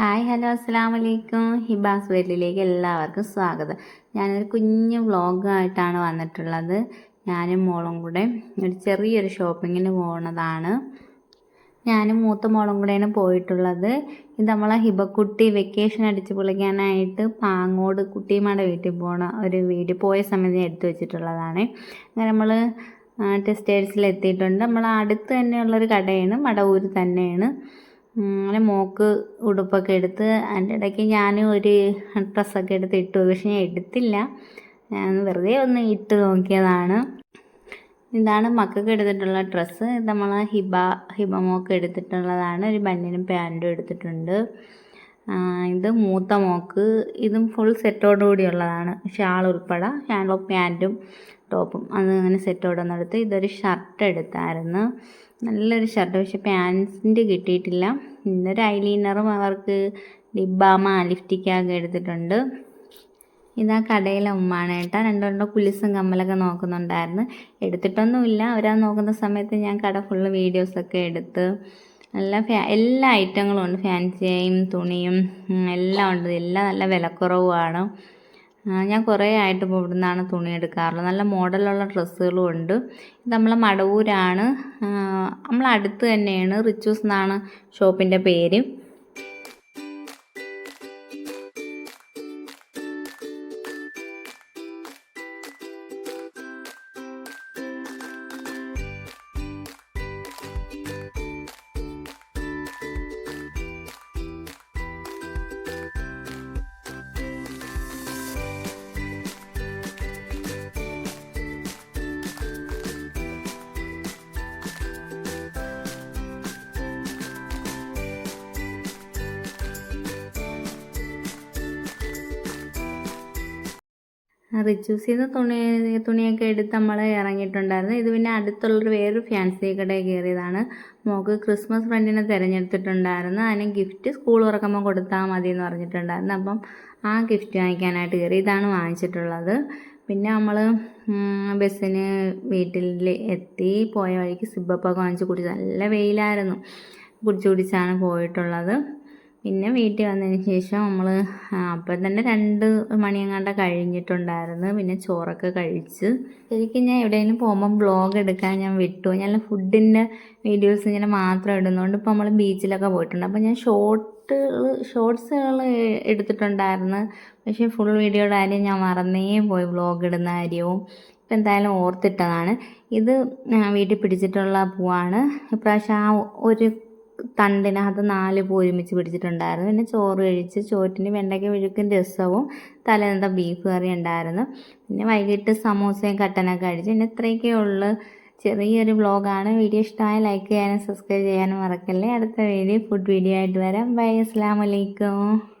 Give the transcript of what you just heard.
Hi hello അസ്സാം വലൈക്കും ഹിബാസ് വേലിലേക്ക് എല്ലാവർക്കും സ്വാഗതം. ഞാനൊരു കുഞ്ഞു വ്ളോഗായിട്ടാണ് വന്നിട്ടുള്ളത്. ഞാനും മോളും കൂടെ ഒരു ചെറിയൊരു ഷോപ്പിങ്ങിന് പോകുന്നതാണ് ഞാനും മൂത്ത മോളും കൂടെയാണ് പോയിട്ടുള്ളത്. ഇത് നമ്മളെ ഹിബക്കുട്ടി വെക്കേഷൻ അടിച്ച് പൊളിക്കാനായിട്ട് പാങ്ങോട് കുട്ടിയമ്മയുടെ വീട്ടിൽ പോണ ഒരു വീഡിയോ പോയ സമയത്ത് എടുത്തു വെച്ചിട്ടുള്ളതാണ്. അങ്ങനെ നമ്മൾ ടെക്സ്റ്റൈൽസിൽ എത്തിയിട്ടുണ്ട്. നമ്മൾ അടുത്ത് തന്നെയുള്ളൊരു കടയാണ് മടവൂർ തന്നെയാണ്. അങ്ങനെ മോക്ക് ഉടുപ്പൊക്കെ എടുത്ത് അതിന്റെ ഇടയ്ക്ക് ഞാൻ ഒരു ഡ്രസ്സൊക്കെ എടുത്ത് ഇട്ടു പക്ഷെ ഞാൻ എടുത്തില്ല. ഞാൻ വെറുതെ ഒന്ന് ഇട്ട് നോക്കിയതാണ്. ഇതാണ് മക്കൾക്ക് എടുത്തിട്ടുള്ള ഡ്രസ്സ്. ഇത് നമ്മൾ ഹിബ ഹിബ മോക്ക് എടുത്തിട്ടുള്ളതാണ്. ഒരു ബന്നിനും പാന്റും എടുത്തിട്ടുണ്ട്. ഇത് മൂത്ത മോക്ക്. ഇതും ഫുൾ സെറ്റോടുകൂടിയുള്ളതാണ് ഷാൾ ഉൾപ്പെടെ. ഷാളും പാന്റും ടോപ്പും അങ്ങനെ സെറ്റ് ഒന്ന് എടുത്ത് ഇതൊരു ഷർട്ട് എടുത്തായിരുന്നു. നല്ലൊരു ഷർട്ട് പക്ഷെ പാൻസിന്റെ കിട്ടിയിട്ടില്ല. ഇന്നൊരു ഐലൈനറും അവർക്ക് ലിബാമ ലിഫ്റ്റിക്കൊക്കെ എടുത്തിട്ടുണ്ട്. ഇതാ കടയിലെ ഉമ്മാണ് ഏട്ടാ രണ്ടോ രണ്ടോ കുലിസും കമ്മലൊക്കെ നോക്കുന്നുണ്ടായിരുന്നു. എടുത്തിട്ടൊന്നുമില്ല. അവരാ നോക്കുന്ന സമയത്ത് ഞാൻ കട ഫുള്ള് വീഡിയോസൊക്കെ എടുത്ത് നല്ല ഫാ എല്ലാ ഐറ്റങ്ങളും ഉണ്ട്. ഫാൻസിയും തുണിയും എല്ലാം ഉണ്ട്. എല്ലാം നല്ല വിലക്കുറവുമാണ്. ഞാൻ കുറേ ആയിട്ട് ഇപ്പോൾ ഇവിടെ നിന്നാണ് തുണി എടുക്കാറുള്ളത്. നല്ല മോഡലുള്ള ഡ്രസ്സുകളും ഉണ്ട്. ഇത് നമ്മളെ മടവൂരാണ്. നമ്മൾ നമ്മളെ അടുത്ത് തന്നെയാണ് റിച്ചൂസ് എന്നാണ് ഷോപ്പിന്റെ പേര്. റിച്ചൂസിൽ നിന്ന് തുണി തുണിയൊക്കെ എടുത്ത് നമ്മൾ ഇറങ്ങിയിട്ടുണ്ടായിരുന്നു. ഇത് പിന്നെ അടുത്തുള്ളൊരു വേറൊരു ഫാൻസി കടയിൽ കയറിയതാണ്. മോക്ക് ക്രിസ്മസ് ഫ്രണ്ടിനെ തിരഞ്ഞെടുത്തിട്ടുണ്ടായിരുന്നു. അതിന് ഗിഫ്റ്റ് സ്കൂൾ തുറക്കുമ്പോൾ കൊടുത്താൽ മതി എന്ന് പറഞ്ഞിട്ടുണ്ടായിരുന്നു. അപ്പം ആ ഗിഫ്റ്റ് വാങ്ങിക്കാനായിട്ട് കയറി. ഇതാണ് വാങ്ങിച്ചിട്ടുള്ളത്. പിന്നെ നമ്മൾ ബസ്സിന് വീട്ടിൽ എത്തി പോയ വഴിക്ക് സിബപ്പൊക്കെ വാങ്ങിച്ച് കുടിച്ച്. നല്ല വെയിലായിരുന്നു. കുടിച്ച് കുടിച്ചാണ് പോയിട്ടുള്ളത്. പിന്നെ വീട്ടിൽ വന്നതിന് ശേഷം നമ്മൾ അപ്പം തന്നെ രണ്ട് മണിയങ്ങാണ്ട കഴിഞ്ഞിട്ടുണ്ടായിരുന്നു. പിന്നെ ചോറൊക്കെ കഴിച്ച്. ശരിക്കും ഞാൻ എവിടെയെങ്കിലും പോകുമ്പം ബ്ലോഗ് എടുക്കാൻ ഞാൻ വിട്ടു. ഞാൻ ഫുഡിന്റെ വീഡിയോസ് ഇങ്ങനെ മാത്രം ഇടുന്നതുകൊണ്ട് ഇപ്പോൾ നമ്മൾ ബീച്ചിലൊക്കെ പോയിട്ടുണ്ട്. അപ്പോൾ ഞാൻ ഷോർട്ട് ഷോർട്സുകൾ എടുത്തിട്ടുണ്ടായിരുന്നു. പക്ഷേ ഫുൾ വീഡിയോയുടെ കാര്യം ഞാൻ മറന്നേ പോയി വ്ളോഗ് ഇടുന്ന കാര്യവും. ഇപ്പം എന്തായാലും ഓർത്തിട്ടതാണ്. ഇത് വീട്ടിൽ പിടിച്ചിട്ടുള്ള പൂവാണ്. ഇപ്രാവശ്യം ആ ഒരു തണ്ടിനകത്ത് നാല് പൂരിമിച്ച് പിടിച്ചിട്ടുണ്ടായിരുന്നു. പിന്നെ ചോറ് കഴിച്ച് ചോറ്റിന് വെണ്ടയ്ക്ക വിഴുക്കും രസവും തലേന്നത്തെ ബീഫ് കറി ഉണ്ടായിരുന്നു. പിന്നെ വൈകിട്ട് സമോസയും കട്ടനൊക്കെ കഴിച്ച്. പിന്നെ ഇത്രയൊക്കെ ഉള്ളു. ചെറിയൊരു വ്ളോഗാണ് വീഡിയോ ഇഷ്ടമായ ലൈക്ക് ചെയ്യാനും സബ്സ്ക്രൈബ് ചെയ്യാനും മറക്കല്ലേ. അടുത്ത വീഡിയോ ഫുഡ് വീഡിയോ ആയിട്ട് വരാം. ബൈ അസ്സാം വലൈക്കും